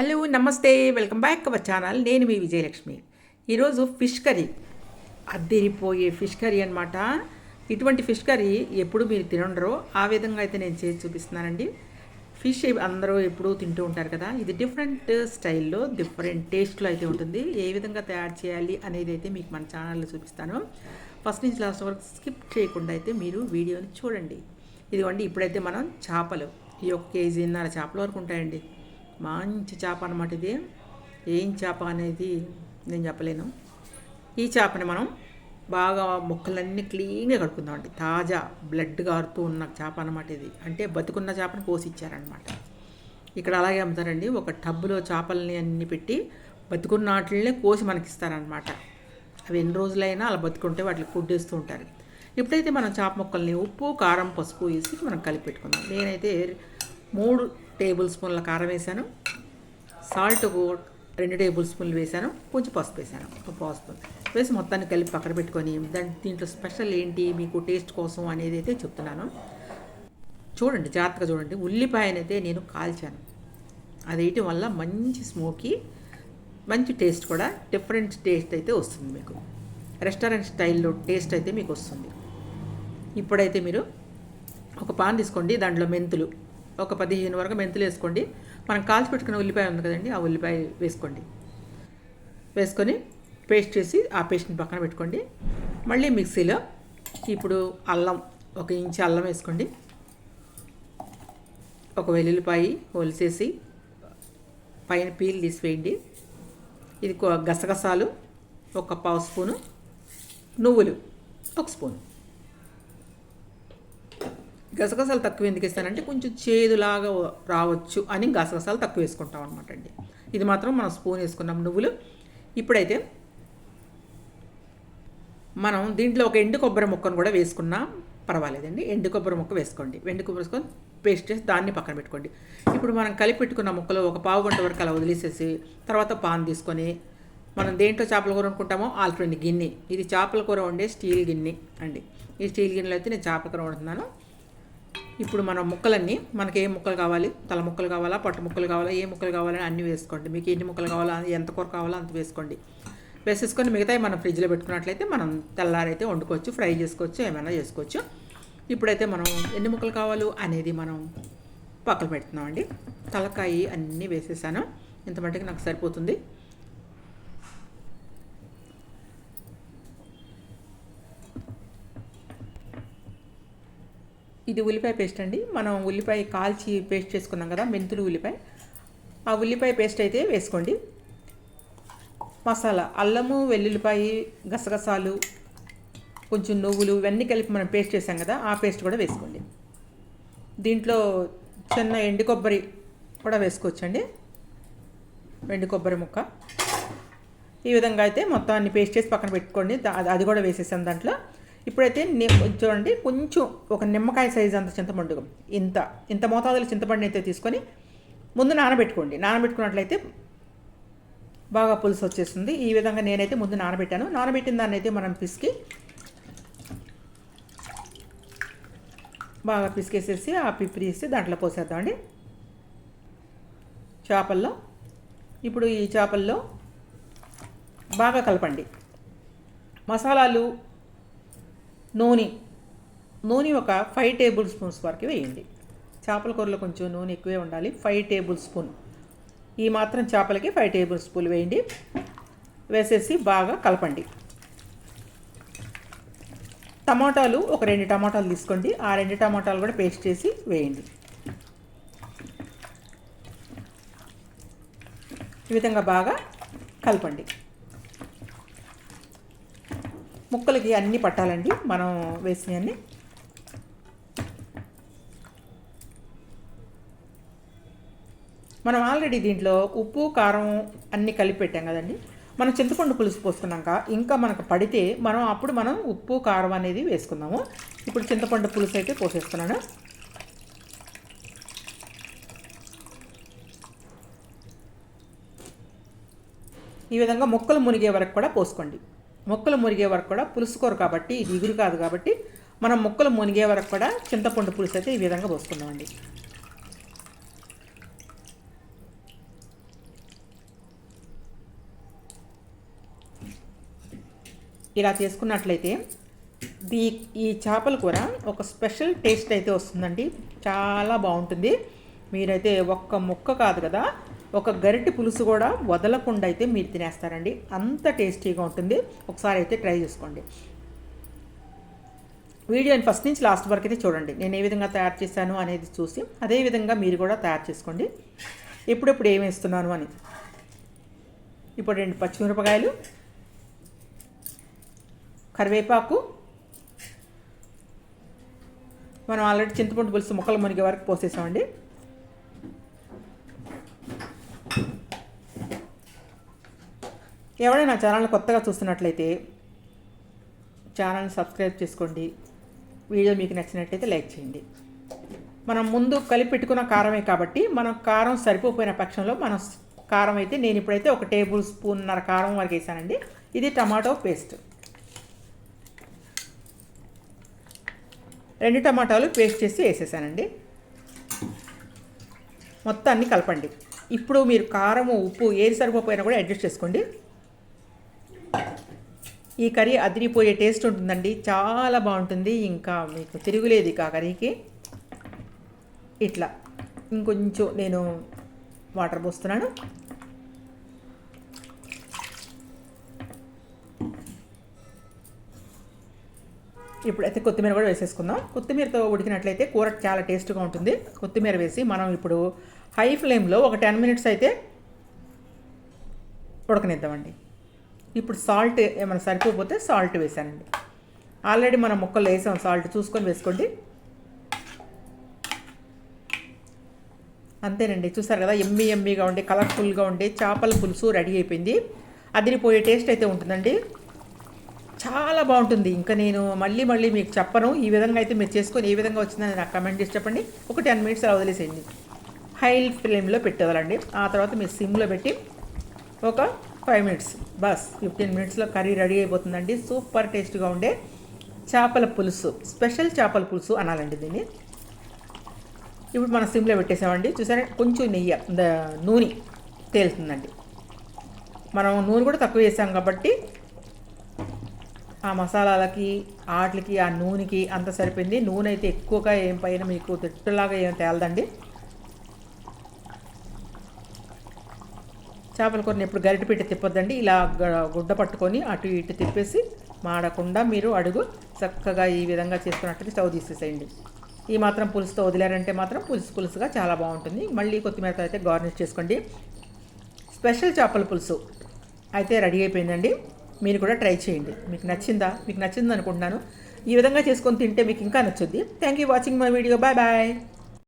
Hello నమస్తే welcome back our channel. నేను మీ విజయలక్ష్మి. ఈరోజు ఫిష్ కర్రీ. అద్దెరిపోయే ఫిష్ కర్రీ అనమాట ఇటువంటి ఫిష్ కర్రీ ఎప్పుడు మీరు తినండరో ఆ విధంగా అయితే నేను చేసి చూపిస్తున్నానండి. ఫిష్ అందరూ ఎప్పుడూ తింటూ ఉంటారు కదా. ఇది డిఫరెంట్ స్టైల్లో డిఫరెంట్ టేస్ట్లో అయితే ఉంటుంది. ఏ విధంగా తయారు చేయాలి అనేది అయితే మీకు మన ఛానల్లో చూపిస్తాను. ఫస్ట్ నుంచి లాస్ట్ వరకు స్కిప్ చేయకుండా అయితే మీరు వీడియోని చూడండి. ఇదిగోండి ఇప్పుడైతే మనం చేపలు. ఈ ఒక కేజీన్నర చేపల వరకు ఉంటాయండి. మంచి చేప అనమాట ఇది. ఏం చేప అనేది నేను చెప్పలేను. ఈ చేపని మనం బాగా ముక్కలన్నీ క్లీన్గా కడుకుందామండి తాజా బ్లడ్ గారుతూ ఉన్న చేప అనమాట ఇది. అంటే బతుకున్న చేపని కోసి ఇచ్చారనమాట ఇక్కడ అలాగే అమ్ముతారండి. ఒక టబ్బులో చేపలని అన్ని పెట్టి బతుకున్న వాటినే కోసి మనకి ఇస్తారనమాట అవి ఎన్ని రోజులైనా అలా బతుకుంటే వాటికి ఫుడ్ ఇస్తూ ఉంటారు. ఇప్పుడైతే మనం చేప ముక్కల్ని ఉప్పు కారం పసుపు వేసి మనం కలిపి పెట్టుకుందాం. నేనైతే మూడు టేబుల్ స్పూన్ల కారం వేసాను. సాల్ట్ రెండు టేబుల్ స్పూన్లు వేసాను. కొంచెం పసుపు వేసాను. ఒక పావు స్పూన్. వేసి మొత్తాన్ని కలిపి పక్కన పెట్టుకొని దాని దీంట్లో స్పెషల్ ఏంటి మీకు టేస్ట్ కోసం అనేది అయితే చెప్తున్నాను. చూడండి జాగ్రత్తగా చూడండి. ఉల్లిపాయనైతే నేను కాల్చాను. అది వేయటం వల్ల మంచి స్మోకీ మంచి టేస్ట్ కూడా డిఫరెంట్ టేస్ట్ అయితే వస్తుంది మీకు. రెస్టారెంట్ స్టైల్లో టేస్ట్ అయితే మీకు వస్తుంది. ఇప్పుడైతే మీరు ఒక పాన్ తీసుకోండి. దాంట్లో మెంతులు ఒక పదిహేను వరకు మెంతులు వేసుకోండి. మనం కాల్చి పెట్టుకున్న ఉల్లిపాయ ఉంది కదండి ఆ ఉల్లిపాయ వేసుకోండి. వేసుకొని పేస్ట్ చేసి ఆ పేస్ట్ని పక్కన పెట్టుకోండి. మళ్ళీ మిక్సీలో ఇప్పుడు అల్లం ఒక ఇంచు అల్లం వేసుకోండి. ఒక వెల్లుల్లిపాయ ఒలిసేసి పైన పీల్ తీసివేయండి. ఇది గసగసాలు ఒక పావు స్పూను నువ్వులు ఒక స్పూన్. గసగసాలు తక్కువ ఎందుకు ఇస్తానంటే కొంచెం చేదులాగా రావచ్చు అని గసగసాలు తక్కువ వేసుకుంటాం అనమాట అండి. ఇది మాత్రం మనం స్పూన్ వేసుకున్నాం నువ్వులు. ఇప్పుడైతే మనం దీంట్లో ఒక ఎండు కొబ్బరి ముక్కను కూడా వేసుకున్నా పర్వాలేదండి. ఎండు కొబ్బరి ముక్క వేసుకోండి. ఎండు కొబ్బరి వేసుకొని పేస్ట్ చేసి దాన్ని పక్కన పెట్టుకోండి. ఇప్పుడు మనం కలిపి పెట్టుకున్న ముక్కలు ఒక పావు గంట వరకు అలా వదిలేసేసి తర్వాత పాన్ తీసుకొని మనం దేంట్లో చేపల కూర వండుకుంటామో ఆల్రెడీ గిన్నె. ఇది చేపల కూర వండే స్టీల్ గిన్నె అండి. ఈ స్టీల్ గిన్నెలో అయితే నేను చేపల కూర వండుతున్నాను. ఇప్పుడు మన ముక్కలన్నీ మనకి ఏ ముక్కలు కావాలి? తల ముక్కలు కావాలా? పట్టు ముక్కలు కావాలా? ఏ ముక్కలు కావాలని అన్నీ వేసుకోండి. మీకు ఎన్ని ముక్కలు కావాలా? ఎంత కూర కావాలో అంత వేసుకోండి. వేసేసుకొని మిగతాయి మనం ఫ్రిడ్జ్లో పెట్టుకున్నట్లయితే మనం తెల్లారైతే వండుకోవచ్చు ఫ్రై చేసుకోవచ్చు ఏమైనా చేసుకోవచ్చు. ఇప్పుడైతే మనం ఎన్ని ముక్కలు కావాలో అనేది మనం పక్కన పెడుతున్నామండి. తలకాయ అన్నీ వేసేసాను. ఇంత మట్టుకు నాకు సరిపోతుంది. ఇది ఉల్లిపాయ పేస్ట్ అండి. మనం ఉల్లిపాయ కాల్చి పేస్ట్ చేసుకున్నాం కదా మెంతులు ఉల్లిపాయ. ఆ ఉల్లిపాయ పేస్ట్ అయితే వేసుకోండి. మసాలా అల్లము వెల్లుల్లిపాయ గసగసాలు కొంచెం నువ్వులు ఇవన్నీ కలిపి మనం పేస్ట్ చేసాం కదా ఆ పేస్ట్ కూడా వేసుకోండి. దీంట్లో చిన్న ఎండు కొబ్బరి కూడా వేసుకోవచ్చండి. ఎండు కొబ్బరి ముక్క. ఈ విధంగా అయితే మొత్తం అన్ని పేస్ట్ చేసి పక్కన పెట్టుకోండి. అది కూడా వేసేసాను దాంట్లో. ఇప్పుడైతే చూడండి కొంచెం ఒక నిమ్మకాయ సైజ్ అంత చింతపండు ఇంత ఇంత మోతాదులో చింతపండు అయితే తీసుకొని ముందు నానబెట్టుకోండి. నానబెట్టుకున్నట్లయితే బాగా పులుసు వచ్చేస్తుంది. ఈ విధంగా నేనైతే ముందు నానబెట్టాను. నానబెట్టిన దాన్ని అయితే మనం పిసికి బాగా పిసికేసేసి ఆ పిప్పి తీసి దాంట్లో పోసేద్దామండి. చేపల్లో ఇప్పుడు ఈ చేపల్లో బాగా కలపండి. మసాలాలు నూనె. నూనె ఒక ఫైవ్ టేబుల్ స్పూన్స్ వరకు వేయండి. చేపల కూరలో కొంచెం నూనె ఎక్కువే ఉండాలి. ఫైవ్ టేబుల్ స్పూన్ ఈ మాత్రం చేపలకి ఫైవ్ టేబుల్ స్పూన్ వేయండి. వేసేసి బాగా కలపండి. టమాటాలు ఒక రెండు టమాటాలు తీసుకోండి. ఆ రెండు టమాటాలు కూడా పేస్ట్ చేసి వేయండి. ఈ విధంగా బాగా కలపండి. ముక్కలకి అన్నీ పట్టాలండి. మనం వేసినవన్నీ మనం ఆల్రెడీ దీంట్లో ఉప్పు కారం అన్నీ కలిపి పెట్టాం కదండి. మనం చింతపండు పులుసు పోసుకున్నాక ఇంకా మనకు పడితే మనం అప్పుడు మనం ఉప్పు కారం అనేది వేసుకుందాము. ఇప్పుడు చింతపండు పులుసు అయితే పోసేస్తున్నాను. ఈ విధంగా ముక్కలు మునిగే వరకు కూడా పోసుకోండి. ముక్కలు మునిగే వరకు కూడా పులుసుకోరు కాబట్టి ఇది ఇగురు కాదు కాబట్టి మనం ముక్కలు మునిగే వరకు కూడా చింతపండు పులుసు అయితే ఈ విధంగా పోసుకుందామండి. ఇలా చేసుకున్నట్లయితే దీ ఈ చేపల కూర ఒక స్పెషల్ టేస్ట్ అయితే వస్తుందండి. చాలా బాగుంటుంది. మీరైతే ఒక్క ముక్క కాదు కదా ఒక గరిటె పులుసు కూడా వదలకుండా అయితే మీరు తినేస్తారండి. అంత టేస్టీగా ఉంటుంది. ఒకసారి అయితే ట్రై చేసుకోండి. వీడియోని ఫస్ట్ నుంచి లాస్ట్ వరకు అయితే చూడండి. నేను ఏ విధంగా తయారు చేశాను అనేది చూసి అదే విధంగా మీరు కూడా తయారు చేసుకోండి. ఎప్పుడెప్పుడు ఏమి వేస్తున్నాను అని. ఇప్పుడు రెండు పచ్చిమిరపకాయలు కరివేపాకు. మనం ఆల్రెడీ చింతపండు పులుసు ముక్కలు మునిగే వరకు పోసేసామండి. ఎవరైనా ఛానల్ కొత్తగా చూస్తున్నట్లయితే ఛానల్ని సబ్స్క్రైబ్ చేసుకోండి. వీడియో మీకు నచ్చినట్లయితే లైక్ చేయండి. మనం ముందు కలిపి పెట్టుకున్న కారమే కాబట్టి మనం కారం సరిపోయిన పక్షంలో మనం కారం అయితే నేను ఇప్పుడైతే ఒక టేబుల్ స్పూన్నర కారం వరకు వేసానండి. ఇది టమాటో పేస్ట్. రెండు టమాటాలు పేస్ట్ చేసి వేసేసానండి. మొత్తాన్ని కలపండి. ఇప్పుడు మీరు కారము ఉప్పు ఏది సరిపోయినా కూడా అడ్జస్ట్ చేసుకోండి. ఈ కర్రీ అదిరిపోయే టేస్ట్ ఉంటుందండి. చాలా బాగుంటుంది. ఇంకా మీకు తిరుగులేదు ఇక ఆ కర్రీకి. ఇట్లా. ఇంకొంచెం నేను వాటర్ పోస్తున్నాను. ఇప్పుడైతే కొత్తిమీర కూడా వేసేసుకుందాం. కొత్తిమీరతో ఉడికినట్లయితే కూర చాలా టేస్ట్గా ఉంటుంది. కొత్తిమీర వేసి మనం ఇప్పుడు హై ఫ్లేమ్లో ఒక టెన్ మినిట్స్ అయితే ఉడకనిద్దామండి. ఇప్పుడు సాల్ట్ ఏమైనా సరిపోతే సాల్ట్ వేసానండి ఆల్రెడీ మనం ముక్కలు వేసాం సాల్ట్ చూసుకొని వేసుకోండి. అంతేనండి చూసారు కదా ఎమ్మి ఎమ్మిగా ఉండే కలర్ఫుల్గా ఉండే చేపల పులుసు రెడీ అయిపోయింది. అదిరిపోయే టేస్ట్ అయితే ఉంటుందండి. చాలా బాగుంటుంది. ఇంకా నేను మళ్ళీ మళ్ళీ మీకు చెప్పను. ఈ విధంగా అయితే మీరు చేసుకొని ఏ విధంగా వచ్చిందని నాకు కమెంట్ చేసి చెప్పండి. ఒక టెన్ మినిట్స్ అలా వదిలేసేయండి. హై ఫ్లేమ్లో పెట్టేవాళ్ళండి ఆ తర్వాత మీరు సిమ్లో పెట్టి ఒక ఫైవ్ మినిట్స్. బస్ ఫిఫ్టీన్ మినిట్స్లో కర్రీ రెడీ అయిపోతుందండి. సూపర్ టేస్ట్గా ఉండే చేపల పులుసు స్పెషల్ చేపల పులుసు అనాలండి దీన్ని. ఇప్పుడు మనం సిమ్లో పెట్టేసామండి. చూసారా? కొంచెం నెయ్యి నూనె తేలుతుందండి. మనం నూనె కూడా తక్కువ వేసాం కాబట్టి ఆ మసాలాలకి వాటికి ఆ నూనెకి అంత సరిపోయింది. నూనె అయితే ఎక్కువగా ఏం పైన మీకు తిట్టులాగా ఏం తేలదండి. చేపల కూరని ఎప్పుడు గరిటె పెట్టి తిప్పొద్దండి. ఇలా గుడ్డ పట్టుకొని అటు ఇటు తిప్పేసి మాడకుండా మీరు అడుగు చక్కగా ఈ విధంగా చేసుకున్నట్టు స్టవ్ తీసేసేయండి. ఈ మాత్రం పులుసుతో వదిలారంటే మాత్రం పులుసు పులుసుగా చాలా బాగుంటుంది. మళ్ళీ కొత్తిమీరతో అయితే గార్నిష్ చేసుకోండి. స్పెషల్ చేపల పులుసు అయితే రెడీ అయిపోయిందండి. మీరు కూడా ట్రై చేయండి. మీకు నచ్చిందా? మీకు నచ్చింది అనుకుంటున్నాను ఈ విధంగా చేసుకొని తింటే మీకు ఇంకా నచ్చుద్ది. Thank you watching my video bye bye